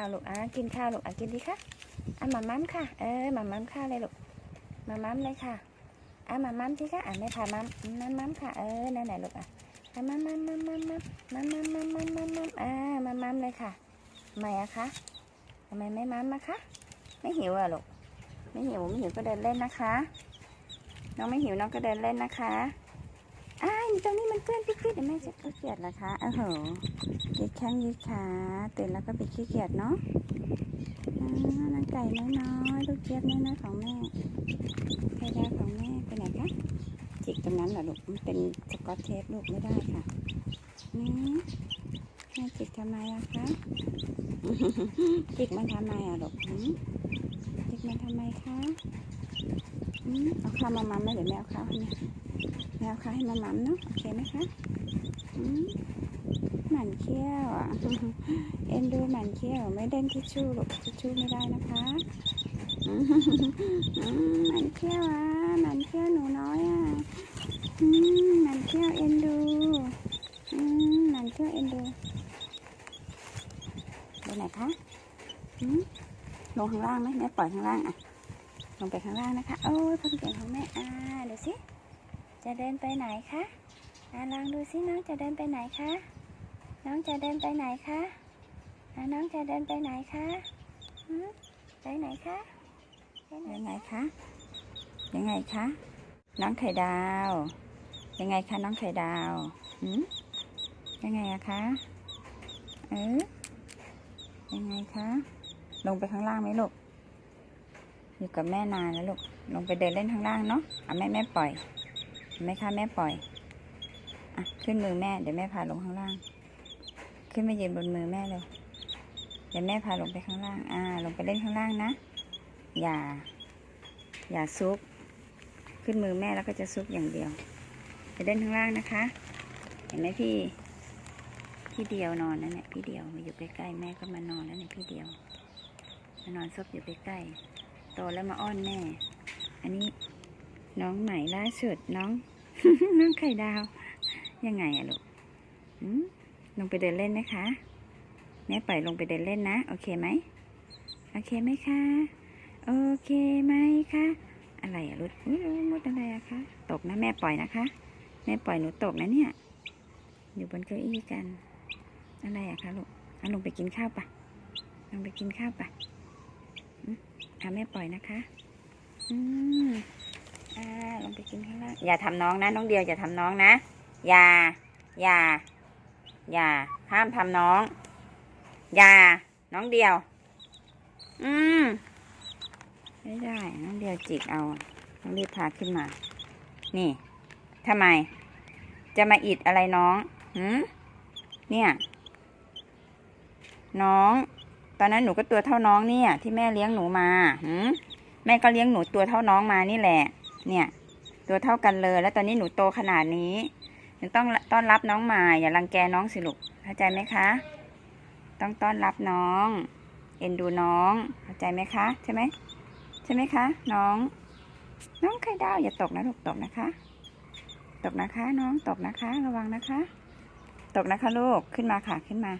าวลูกอะกินข้าวลูกอะกินดีค่ะอะหมามัมค่ะ เออหมามัมข้าวเลยลูกหมามัมเลยค่ะอะหมามัมที่ค่ะอะไม่พามัมมัมมัมค่ะเออนั่นแหละลูกอะอะมัมมัมมัมมัมมัมมัมมัมมัมมัมมัมมัมอะมัมมัมเลยค่ะทำไมอะคะทำไมไม่มัมอะคะไม่หิวอะลูกไม่หิวไม่หิวก็เดินเล่นนะคะ น้องไม่หิวน้องก็เดินเล่นนะคะ อ้ายตรงนี้มันเปื้อนปิ๊ดๆเดี๋ยวแม่จะขี้เกียจนะคะโอ้โหยืดแข้งยืดขาตื่นแล้วก็ไปขี้เกียจเนาะนังไก่น้อยๆลูกเจี๊ยบน้อยๆของแม่ไข่ดาวของแม่ไปไหนคะจิกตรงนั้นเหรอลูกมันเป็นสกอตเทปลูกไม่ได้ค่ะนี่แม่จิกทำไมอะคะจิกมันทำไมอะลูกจิกมันทำไมคะ เอาข้าวมามัมไหมเดี๋ยวแม่เอาข้าวให้แม่แม่เอาข้าวให้มามัมเนาะโอเคไหมคะอืมหมันเขี้ยวอะเอ็นดูหมันเขี้ยวไม่เล่นทิชชู่หรอกทิชชู่ไม่ได้นะคะอืมอืมหมันเขี้ยวอะหมันเขี้ยวหนูน้อยอะอืมหมันเขี้ยวเอ็นดูอืมหมันเขี้ยวเอ็นดูไปไหนคะอืมลงข้างล่างไหมแม่ปล่อยข้างล่างอะ ลงไปข้างล่างนะคะ โอ้ยพันเก่งของแม่อ่าดูสิ จะเดินไปไหนคะอ่าลองดูสิน้องจะเดินไปไหนคะ น้องจะเดินไปไหนคะอ่าน้องจะเดินไปไหนคะไปไหนคะไปไหนยังไงคะ ยังไงคะ น้องไข่ดาว ยังไงคะน้องไข่ดาวหืมยังไงอะคะ เออยังไงคะ ลงไปข้างล่างไหมลูก อยู่กับแม่นานแล้วลูก ลงไปเดินเล่นข้างล่างเนาะอะแม่แม่ปล่อยเห็นไหมคะแม่ปล่อย อะขึ้นมือแม่เดี๋ยวแม่พาลงข้างล่าง ขึ้นมายืนบนมือแม่เลย เดี๋ยวแม่พาลงไปข้างล่าง อ่า ลงไปเล่นข้างล่างนะ อย่า อย่าซุก ขึ้นมือแม่แล้วก็จะซุกอย่างเดียว ไปเล่นข้างล่างนะคะ เห็นไหมพี่ พี่เดียวนอนนั่นแหละพี่เดียวมาอยู่ใกล้ๆแม่ก็มานอนแล้วเนี่ยพี่เดียว มานอนซบอยู่ใกล้ๆ โตแล้วมาอ้อนแม่ อันนี้น้องใหม่ล่าสุดน้อง น้องไข่ดาว ยังไงอะลูกลงไปเดินเล่นนะคะ แม่ปล่อยลงไปเดินเล่นนะ โอเคไหม โอเคไหมคะ โอเคไหมคะ อะไรอะรุดอุ๊ยมุดอะไรอะคะ ตกนะแม่ปล่อยนะคะ แม่ปล่อยหนูตกนะเนี่ย อยู่บนเก้าอี้กัน อะไรอะคะลูกเอาลงไปกินข้าวปะลงไปกินข้าวปะ ทำแม่ปล่อยนะคะ อืมอ่าลงไปกินข้างล่างอย่าทำน้องนะน้องเดียวอย่าทำน้องนะอย่าอย่าอย่าห้ามทำน้องอย่าน้องเดียว อืมไม่ได้น้องเดียวจิกเอาต้องรีบพาขึ้นมา นี่ทำไม จะมาอิดอะไรน้องหืมเนี่ย น้อง ตอนนั้นหนูก็ตัวเท่าน้องเนี่ย ที่แม่เลี้ยงหนูมาหืมแม่ก็เลี้ยงหนูตัวเท่าน้องมานี่แหละ เนี่ย ตัวเท่ากันเลย แล้วตอนนี้หนูโตขนาดนี้หนูต้องต้อนรับน้องมาอย่ารังแกน้องสิลูกเข้าใจไหมคะ ต้องต้อนรับน้อง เอ็นดูน้อง เข้าใจไหมคะ ใช่ไหมใช่ไหมคะ น้อง น้องไข่ดาวอย่าตกนะลูกตกนะคะ ตกนะคะ น้องตกนะคะ ระวังนะคะ ตกนะคะลูกขึ้นมาค่ะขึ้นมา